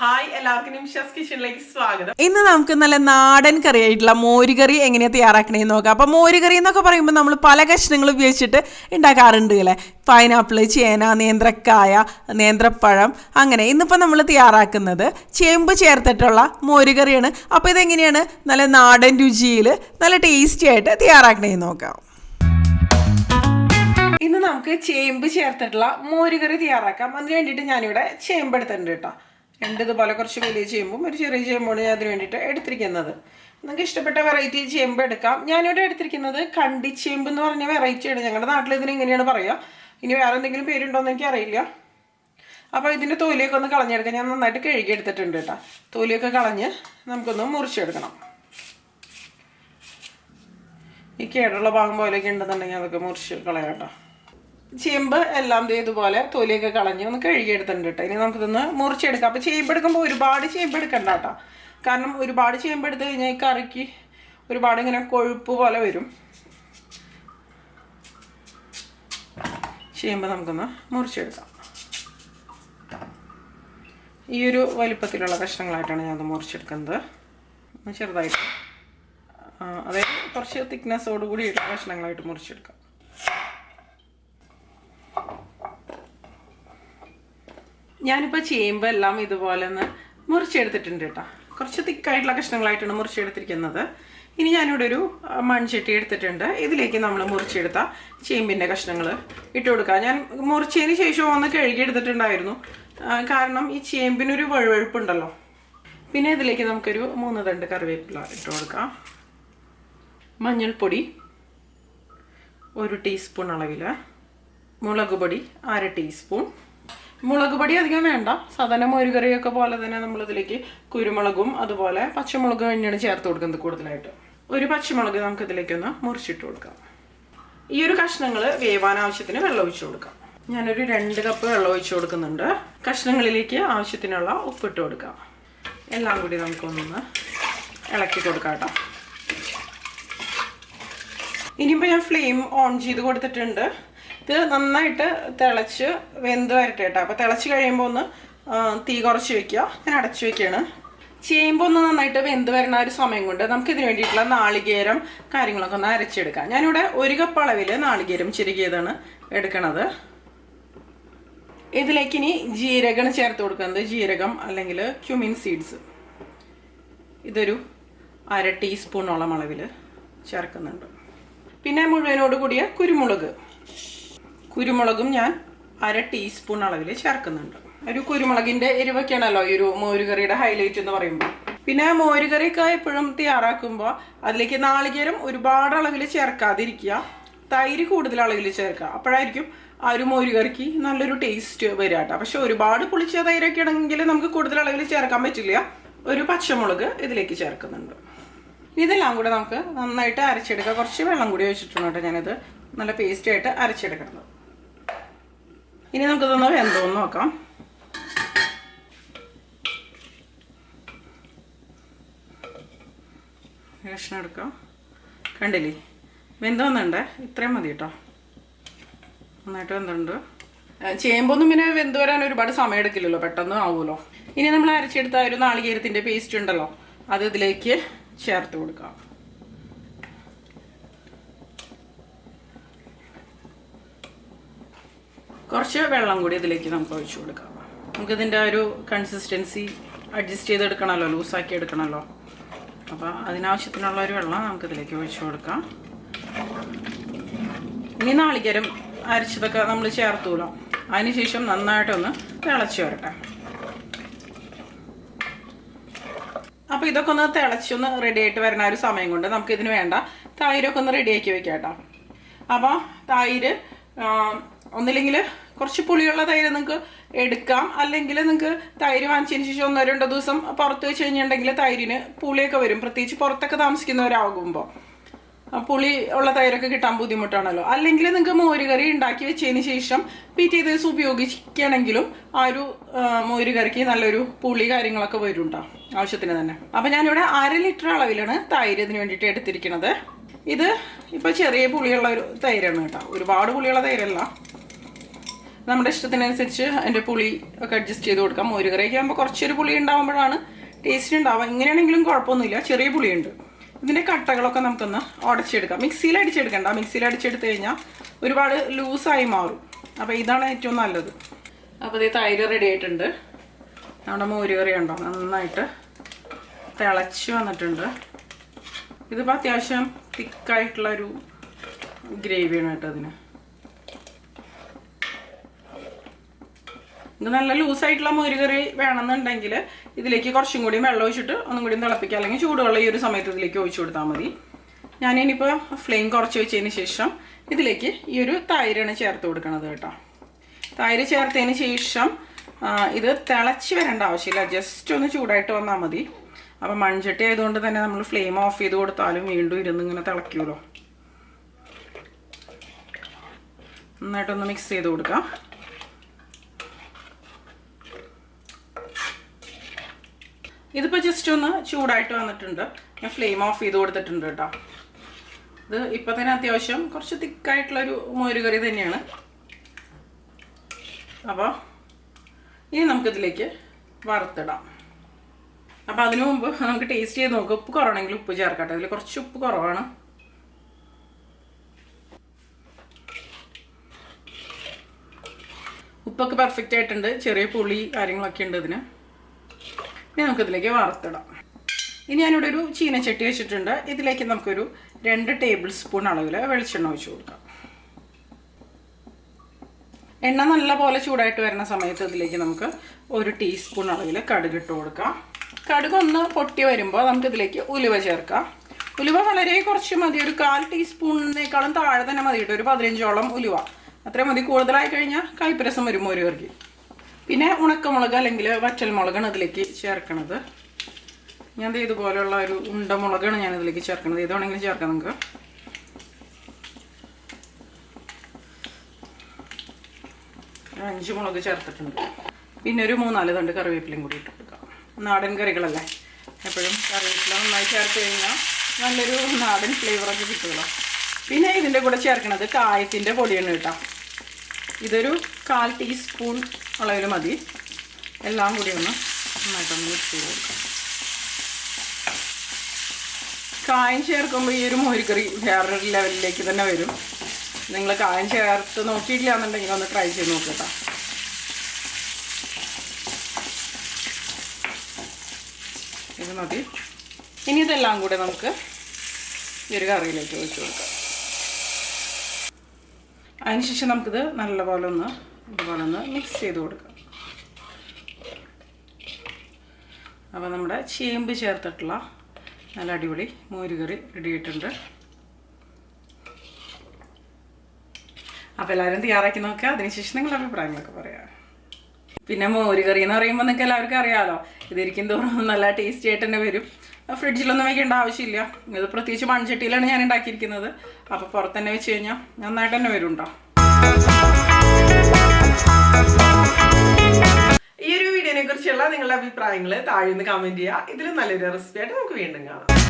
Hi എല്ലാവർക്കും നിമിഷാസ് കിച്ചണിലേക്ക് സ്വാഗതം. ഇന്ന് നമുക്ക് നല്ല നാടൻ കറി ആയിട്ടുള്ള മോരുകറി എങ്ങനെയാണ് തയ്യാറാക്കണേന്ന് നോക്കാം. അപ്പോൾ മോരുകറി എന്നൊക്കെ പറയുമ്പോൾ നമ്മൾ പല കഷ്ണങ്ങൾ ഉപയോഗിച്ചിട്ട് ഉണ്ടാക്കാറുണ്ട് അല്ലേ? പൈനാപ്പിൾ ചേന നേന്ത്രക്കായ നേന്ത്രപ്പഴം അങ്ങനെ. ഇന്നിപ്പോൾ നമ്മൾ തയ്യാറാക്കുന്നത് ചേമ്പ് ചേർത്തിട്ടുള്ള മോരുകറിയാണ് അപ്പോൾ ഇതെങ്ങനെയാണ് നല്ല നാടൻ രുചിയിൽ നല്ല ടേസ്റ്റി ആയിട്ട് തയ്യാറാക്കണേന്ന് നോക്കാം. ഇന്ന് നമുക്ക് ചേമ്പ് ചേർത്തിട്ടുള്ള മോരുകറി തയ്യാറാക്കാം. അതിന് വേണ്ടിയിട്ട് ഞാനിവിടെ ചേമ്പ് എടുത്തിട്ടുണ്ട് കേട്ടോ. രണ്ട് പോലെ കുറച്ച് വലിയ ചേമ്പും ഒരു ചെറിയ ചേമ്പാണ് ഞാൻ അതിന് വേണ്ടിയിട്ട് എടുത്തിരിക്കുന്നത്. നിങ്ങൾക്ക് ഇഷ്ടപ്പെട്ട വെറൈറ്റി ചേമ്പ് എടുക്കാം. ഞാനിവിടെ എടുത്തിരിക്കുന്നത് കണ്ടിച്ചേമ്പ് എന്ന് പറഞ്ഞ വെറൈറ്റിയാണ് ഞങ്ങളുടെ നാട്ടിൽ ഇതിന് ഇങ്ങനെയാണ് പറയുക. ഇനി വേറെ എന്തെങ്കിലും പേരുണ്ടോ എന്ന് എനിക്കറിയില്ല അപ്പോൾ ഇതിന്റെ തൊലിയൊക്കെ ഒന്ന് കളഞ്ഞെടുക്കാം. ഞാൻ നന്നായിട്ട് കഴുകി എടുത്തിട്ടുണ്ട് കേട്ടോ. തൊലിയൊക്കെ കളഞ്ഞ് നമുക്കൊന്ന് മുറിച്ചെടുക്കണം. ഈ കേടുള്ള ഭാഗം പോലെയൊക്കെ ഉണ്ടെന്നുണ്ടെങ്കിൽ അതൊക്കെ മുറിച്ച് കളയാം കേട്ടോ. ചേമ്പ് എല്ലാം ഇതുപോലെ തൊലിയൊക്കെ കളഞ്ഞ് ഒന്ന് കഴുകിയെടുത്തിട്ടുണ്ട് കേട്ടോ. ഇനി നമുക്കിതൊന്ന് മുറിച്ചെടുക്കാം. അപ്പോൾ ചേമ്പ് എടുക്കുമ്പോൾ ഒരുപാട് ചേമ്പ് എടുക്കണ്ട കേട്ടോ. കാരണം ഒരുപാട് ചേമ്പ് എടുത്ത് കഴിഞ്ഞാൽ ഈ കറിക്ക് ഒരുപാട് ഇങ്ങനെ കൊഴുപ്പ് പോലെ വരും. ചേമ്പ് നമുക്കൊന്ന് മുറിച്ചെടുക്കാം. ഈ ഒരു വലിപ്പത്തിലുള്ള കഷ്ണങ്ങളായിട്ടാണ് ഞാനത് മുറിച്ചെടുക്കുന്നത്. ചെറുതായിട്ട് അതായത് കുറച്ച് തിക്നെസ്സോട് കഷ്ണങ്ങളായിട്ട് മുറിച്ചെടുക്കാം. ഞാനിപ്പോൾ ചേമ്പ് എല്ലാം ഇതുപോലെ ഒന്ന് മുറിച്ചെടുത്തിട്ടുണ്ട് കേട്ടോ. കുറച്ച് തിക്കായിട്ടുള്ള കഷ്ണങ്ങളായിട്ടാണ് മുറിച്ചെടുത്തിരിക്കുന്നത്. ഇനി ഞാനിവിടെ ഒരു മൺചട്ടി എടുത്തിട്ടുണ്ട്. ഇതിലേക്ക് നമ്മൾ മുറിച്ചെടുത്ത ചേമ്പിന്റെ കഷ്ണങ്ങൾ ഇട്ട് കൊടുക്കുക ഞാൻ മുറിച്ചതിന് ശേഷം ഒന്ന് കഴുകി എടുത്തിട്ടുണ്ടായിരുന്നു കാരണം ഈ ചേമ്പിനൊരു വഴുവഴുപ്പുണ്ടല്ലോ. പിന്നെ ഇതിലേക്ക് നമുക്കൊരു മൂന്ന് തണ്ട് കറിവേപ്പില ഇട്ട് കൊടുക്കാം. മഞ്ഞൾപ്പൊടി ഒരു ടീസ്പൂൺ അളവിൽ മുളക് പൊടി അര ടീസ്പൂൺ. മുളക് പൊടി അധികം വേണ്ട. സാധാരണ മോരുകറിയൊക്കെ പോലെ തന്നെ നമ്മളിതിലേക്ക് കുരുമുളകും അതുപോലെ പച്ചമുളക് തന്നെയാണ് ചേർത്ത് കൊടുക്കുന്നത് കൂടുതലായിട്ട്. ഒരു പച്ചമുളക് നമുക്ക് ഇതിലേക്ക് ഇതിലേക്കൊന്ന് മുറിച്ചിട്ട് കൊടുക്കാം. ഈ ഒരു കഷ്ണങ്ങൾ വേവാൻ ആവശ്യത്തിന് വെള്ളം ഒഴിച്ചു കൊടുക്കാം. ഞാനൊരു രണ്ട് കപ്പ് വെള്ളം ഒഴിച്ചു കൊടുക്കുന്നുണ്ട്. കഷ്ണങ്ങളിലേക്ക് ആവശ്യത്തിനുള്ള ഉപ്പിട്ട് കൊടുക്കാം. എല്ലാം കൂടി നമുക്കൊന്ന് ഇളക്കി കൊടുക്കാം കേട്ടോ. ഇനിയിപ്പോൾ ഞാൻ ഫ്ലെയിം ഓൺ ചെയ്ത് കൊടുത്തിട്ടുണ്ട്. ഇത് നന്നായിട്ട് തിളച്ച് വെന്ത് വരട്ടെ കേട്ടോ. അപ്പോൾ തിളച്ച് കഴിയുമ്പോൾ ഒന്ന് തീ കുറച്ച് വെക്കുക. ഞാൻ അടച്ചു വെക്കുകയാണ്. ചെയ്യുമ്പോൾ ഒന്ന് നന്നായിട്ട് വെന്ത് വരുന്ന ഒരു സമയം കൊണ്ട് നമുക്ക് ഇതിന് വേണ്ടിയിട്ടുള്ള നാളികേരം കാര്യങ്ങളൊക്കെ ഒന്ന് അരച്ചെടുക്കാം. ഞാനിവിടെ ഒരു കപ്പ് അളവിൽ നാളികേരം ചിരുകിയതാണ് എടുക്കണത്. ഇതിലേക്ക് ഇനി ജീരകമാണ് ചേർത്ത് കൊടുക്കുന്നത്. ജീരകം അല്ലെങ്കിൽ ക്യുമിൻ സീഡ്സ് ഇതൊരു അര ടീസ്പൂണോളം അളവിൽ ചേർക്കുന്നുണ്ട്. പിന്നെ മുഴുവനോട് കൂടിയ കുരുമുളക്. കുരുമുളകും ഞാൻ അര ടീസ്പൂൺ അളവിൽ ചേർക്കുന്നുണ്ട്. ഒരു കുരുമുളകിന്റെ എരിവൊക്കെയാണല്ലോ ഈ ഒരു മോരുകറിയുടെ ഹൈലൈറ്റ് എന്ന് പറയുമ്പോൾ. പിന്നെ മോരുകറിയൊക്കെ എപ്പോഴും തയ്യാറാക്കുമ്പോൾ അതിലേക്ക് നാളികേരം ഒരുപാട് അളവിൽ ചേർക്കാതിരിക്കുക. തൈര് കൂടുതൽ അളവിൽ ചേർക്കുക. അപ്പോഴായിരിക്കും ആ ഒരു മോരുകറിക്ക് നല്ലൊരു ടേസ്റ്റ് വരിക കേട്ടോ. പക്ഷെ ഒരുപാട് പുളിച്ച തൈരൊക്കെ ആണെങ്കിൽ നമുക്ക് കൂടുതൽ അളവിൽ ചേർക്കാൻ പറ്റില്ല. ഒരു പച്ചമുളക് ഇതിലേക്ക് ചേർക്കുന്നുണ്ട്. ഇതെല്ലാം കൂടെ നമുക്ക് നന്നായിട്ട് അരച്ചെടുക്കുക കുറച്ച് വെള്ളം കൂടി ഒഴിച്ചിട്ടുണ്ട് കേട്ടോ ഞാനിത്. നല്ല പേസ്റ്റ് ആയിട്ട് അരച്ചെടുക്കുന്നത്. ഇനി നമുക്ക് നമുക്കിതൊന്ന് വെന്തോന്ന് നോക്കാം. ഭക്ഷണം എടുക്കാം. കണ്ടില്ലേ? വെന്തോന്നുണ്ട്. ഇത്രയും മതി കേട്ടോ. നന്നായിട്ട് വെന്തുണ്ട്. ചേമ്പൊന്നും പിന്നെ വെന്ത് വരാൻ ഒരുപാട് സമയം എടുക്കില്ലല്ലോ. പെട്ടെന്ന് ആവുമല്ലോ. ഇനി നമ്മൾ അരച്ചെടുത്ത ഒരു നാളികേരത്തിന്റെ പേസ്റ്റ് ഉണ്ടല്ലോ. അത് ഇതിലേക്ക് ചേർത്ത് കൊടുക്കാം. കുറച്ച് വെള്ളം കൂടി ഇതിലേക്ക് നമുക്ക് ഒഴിച്ചു കൊടുക്കാം. നമുക്ക് നമുക്കിതിന്റെ ഒരു കൺസിസ്റ്റൻസി അഡ്ജസ്റ്റ് ചെയ്തെടുക്കണമല്ലോ ലൂസാക്കി എടുക്കണമല്ലോ. അപ്പോൾ അതിനാവശ്യത്തിനുള്ള ഒരു വെള്ളം നമുക്ക് ഇതിലേക്ക് ഒഴിച്ചു കൊടുക്കാം. ഇനി നാളികേരം അരച്ചതൊക്കെ നമ്മൾ ചേർത്തൂലോ അതിനുശേഷം നന്നായിട്ടൊന്ന് തിളച്ച് വരട്ടെ. അപ്പോൾ ഇതൊക്കെ ഒന്ന് തിളച്ചൊന്ന് റെഡി ആയിട്ട് വരുന്ന ഒരു സമയം കൊണ്ട് നമുക്ക് ഇതിന് വേണ്ട തൈരൊക്കെ ഒന്ന് റെഡിയാക്കി വെക്കാം കേട്ടോ. അപ്പോൾ തൈര് ഒന്നില്ലെങ്കിൽ കുറച്ച് പുളിയുള്ള തൈര് നിങ്ങൾക്ക് എടുക്കാം. അല്ലെങ്കിൽ നിങ്ങൾക്ക് തൈര് വാങ്ങിച്ചതിന് ശേഷം ഒന്നോ രണ്ടോ ദിവസം പുറത്ത് വെച്ച് കഴിഞ്ഞിട്ടുണ്ടെങ്കിൽ തൈരിന് പുളിയൊക്കെ വരും. പ്രത്യേകിച്ച് പുറത്തൊക്കെ താമസിക്കുന്നവരാകുമ്പോൾ പുളി ഉള്ള തൈരൊക്കെ കിട്ടാൻ ബുദ്ധിമുട്ടാണല്ലോ. അല്ലെങ്കിൽ നിങ്ങൾക്ക് മോരുകറി ഉണ്ടാക്കി വെച്ചതിന് ശേഷം പിറ്റേ ദിവസം ഉപയോഗിക്കുകയാണെങ്കിലും ആ ഒരു മോരുകറിക്ക് നല്ലൊരു പുളി കാര്യങ്ങളൊക്കെ വരും കേട്ടോ ആവശ്യത്തിന് തന്നെ. അപ്പം ഞാനിവിടെ അര ലിറ്റർ അളവിലാണ് തൈര് ഇതിന് വേണ്ടിയിട്ട് എടുത്തിരിക്കുന്നത് ഇത് ഇപ്പോൾ ചെറിയ പുളിയുള്ള ഒരു തൈരാണ് കേട്ടോ. ഒരുപാട് പുളിയുള്ള തൈരല്ല. നമ്മുടെ ഇഷ്ടത്തിനനുസരിച്ച് അതിന്റെ പുളി ഒക്കെ അഡ്ജസ്റ്റ് ചെയ്ത് കൊടുക്കാം. മോരുകറിയൊക്കെ ആകുമ്പോൾ കുറച്ചൊരു പുളി ഉണ്ടാകുമ്പോഴാണ് ടേസ്റ്റ് ഉണ്ടാവുക. ഇങ്ങനെയാണെങ്കിലും കുഴപ്പമൊന്നുമില്ല. ചെറിയ പുളിയുണ്ട്. ഇതിന്റെ കട്ടകളൊക്കെ നമുക്കൊന്ന് ഉടച്ചെടുക്കാം മിക്സിയിൽ അടിച്ചെടുക്കണ്ട. മിക്സിയിൽ അടിച്ചെടുത്ത് കഴിഞ്ഞാൽ ഒരുപാട് ലൂസായി മാറും. അപ്പോൾ ഇതാണ് ഏറ്റവും നല്ലത്. അപ്പോൾ ഇത് തൈര് റെഡി ആയിട്ടുണ്ട്. നമ്മുടെ മോരുകറി ഉണ്ടോ നന്നായിട്ട് തിളച്ച് വന്നിട്ടുണ്ട്. ഇതിപ്പോൾ അത്യാവശ്യം തിക്കായിട്ടുള്ളൊരു ഗ്രേവിയാണ് കേട്ടോ അതിന്. ഇത് നല്ല ലൂസായിട്ടുള്ള മോരുകറി വേണമെന്നുണ്ടെങ്കിൽ ഇതിലേക്ക് കുറച്ചും കൂടി വെള്ളം ഒഴിച്ചിട്ട് ഒന്നും കൂടി തിളപ്പിക്കുക. അല്ലെങ്കിൽ ചൂടുവെള്ളം ഈ ഒരു സമയത്ത് ഇതിലേക്ക് ഒഴിച്ചു കൊടുത്താൽ മതി. ഞാനിനിയിപ്പോൾ ഫ്ലെയിം കുറച്ച് വെച്ചതിന് ശേഷം ഇതിലേക്ക് ഈ ഒരു തൈരാണ് ചേർത്ത് കൊടുക്കണത് കേട്ടോ. തൈര് ചേർത്തതിന് ശേഷം ഇത് തിളച്ച് വരേണ്ട ആവശ്യമില്ല. ജസ്റ്റ് ഒന്ന് ചൂടായിട്ട് വന്നാൽ മതി. അപ്പം മൺചട്ടി ആയതുകൊണ്ട് തന്നെ നമ്മൾ ഫ്ലെയിം ഓഫ് ചെയ്ത് കൊടുത്താലും വീണ്ടും ഇരുന്ന് ഇങ്ങനെ തിളയ്ക്കുമല്ലോ നന്നായിട്ടൊന്ന് മിക്സ് ചെയ്ത് കൊടുക്കാം. ഇതിപ്പോൾ ജസ്റ്റ് ഒന്ന് ചൂടായിട്ട് വന്നിട്ടുണ്ട്. ഞാൻ ഫ്ലെയിം ഓഫ് ചെയ്ത് കൊടുത്തിട്ടുണ്ട് കേട്ടോ. ഇത് ഇപ്പം തന്നെ അത്യാവശ്യം കുറച്ച് തിക്കായിട്ടുള്ളൊരു മോരുകറി തന്നെയാണ്. അപ്പോൾ ഇനി നമുക്കിതിലേക്ക് വറുത്തിടാം. അപ്പോൾ അതിനു മുമ്പ് നമുക്ക് ടേസ്റ്റ് ചെയ്ത് നോക്കാം. ഉപ്പ് കുറവാണെങ്കിൽ ഉപ്പ് ചേർക്കട്ടെ. അതിൽ കുറച്ച് ഉപ്പ് കുറവാണ്. ഉപ്പൊക്കെ പെർഫെക്റ്റ് ആയിട്ടുണ്ട്. ചെറിയ പുളി കാര്യങ്ങളൊക്കെ ഉണ്ട് ഇതിന്. ഇനി നമുക്കിതിലേക്ക് വറുത്തിടാം. ഇനി ഞാനിവിടെ ഒരു ചീനച്ചട്ടി വെച്ചിട്ടുണ്ട്. ഇതിലേക്ക് നമുക്കൊരു രണ്ട് ടേബിൾ സ്പൂൺ അളവിൽ വെളിച്ചെണ്ണ ഒഴിച്ച് കൊടുക്കാം. എണ്ണ നല്ല പോലെ ചൂടായിട്ട് വരുന്ന സമയത്ത് ഇതിലേക്ക് നമുക്ക് ഒരു ടീസ്പൂൺ അളവിൽ കടുക് ഇട്ട് കൊടുക്കാം. കടുക് ഒന്ന് പൊട്ടി വരുമ്പോൾ നമുക്ക് ഇതിലേക്ക് ഉലുവ ചേർക്കാം. ഉലുവ വളരെ കുറച്ച് മതി. ഒരു കാൽ ടീസ്പൂണിനേക്കാളും താഴെ തന്നെ മതി കേട്ടോ. ഒരു പതിനഞ്ചോളം ഉലുവ. അത്രയും മതി. കൂടുതലായി കഴിഞ്ഞാൽ കൈപ്പരസം വരും ഒരു കറി പിന്നെ ഉണക്കമുളക് അല്ലെങ്കിൽ വറ്റൽമുളകാണ് ഇതിലേക്ക് ചേർക്കണത്. ഞാൻ ഇതുപോലെയുള്ള ഒരു ഉണ്ടമുളകാണ് ഞാൻ ഇതിലേക്ക് ചേർക്കുന്നത് ഇത് വേണമെങ്കിലും ചേർക്കാം നിങ്ങൾക്ക് ഒരു മുളക് ചേർത്തിട്ടുണ്ട്. പിന്നെ ഒരു മൂന്നാൽ തണ്ട് കറിവേപ്പിലയും കൂടി ഇട്ട് കൊടുക്കാം. നാടൻ കറികളല്ലേ? എപ്പോഴും കറിവേപ്പില നന്നായി ചേർത്ത് കഴിഞ്ഞാൽ നല്ലൊരു നാടൻ ഫ്ലേവറൊക്കെ കിട്ടുമല്ലോ പിന്നെ ഇതിന്റെ കൂടെ ചേർക്കണത് കായത്തിന്റെ പൊടിയാണ് കേട്ടോ. ഇതൊരു കാൽ ടീസ്പൂൺ അളവിൽ മതി. എല്ലാം കൂടി ഒന്ന് നന്നായിട്ടൊന്ന് ചെയ്ത് കൊടുക്കാം. കായം ചേർക്കുമ്പോൾ ഈ ഒരു മോരിക്കറി വേറൊരു ലെവലിലേക്ക് തന്നെ വരും. നിങ്ങൾ കായം ചേർത്ത് നോക്കിയിട്ടില്ല എന്നുണ്ടെങ്കിൽ ഒന്ന് ട്രൈ ചെയ്ത് നോക്കുക ഇത് മതി. ഇനി ഇതെല്ലാം കൂടെ നമുക്ക് ഈ ഒരു കറിയിലേക്ക് ഒഴിച്ച് കൊടുക്കാം. അതിനുശേഷം നമുക്കിത് നല്ലപോലെ ഒന്ന് ഇതുപോലെ ഒന്ന് മിക്സ് ചെയ്ത് കൊടുക്കാം. അപ്പോൾ നമ്മുടെ ചേമ്പ് ചേർത്തിട്ടുള്ള നല്ല അടിപൊളി മോരുകറി റെഡി ആയിട്ടുണ്ട്. അപ്പോൾ എല്ലാവരും തയ്യാറാക്കി നോക്കുക അതിനുശേഷം നിങ്ങളുടെ അഭിപ്രായങ്ങളൊക്കെ പറയാം. പിന്നെ മോര് കറി എന്ന് പറയുമ്പോൾ നിങ്ങൾക്ക് എല്ലാവർക്കും അറിയാമല്ലോ ഇതിരിക്കും തോറും നല്ല ടേസ്റ്റി ആയിട്ട് തന്നെ വരും. ഫ്രിഡ്ജിലൊന്നും വെക്കേണ്ട ആവശ്യമില്ല. ഇത് പ്രത്യേകിച്ച് മൺചട്ടിയിലാണ് ഞാൻ ഉണ്ടാക്കിയിരിക്കുന്നത്. അപ്പോൾ പുറത്തന്നെ വെച്ച് കഴിഞ്ഞാൽ നന്നായിട്ട് തന്നെ വരുണ്ടോ ഈ ഒരു വീഡിയോനെ കുറിച്ചുള്ള നിങ്ങളുടെ അഭിപ്രായങ്ങൾ താഴെ നിന്ന് കമന്റ് ചെയ്യുക. ഇതിലും നല്ലൊരു റെസിപ്പി ആയിട്ട് നമുക്ക് വീണ്ടും കാണാം.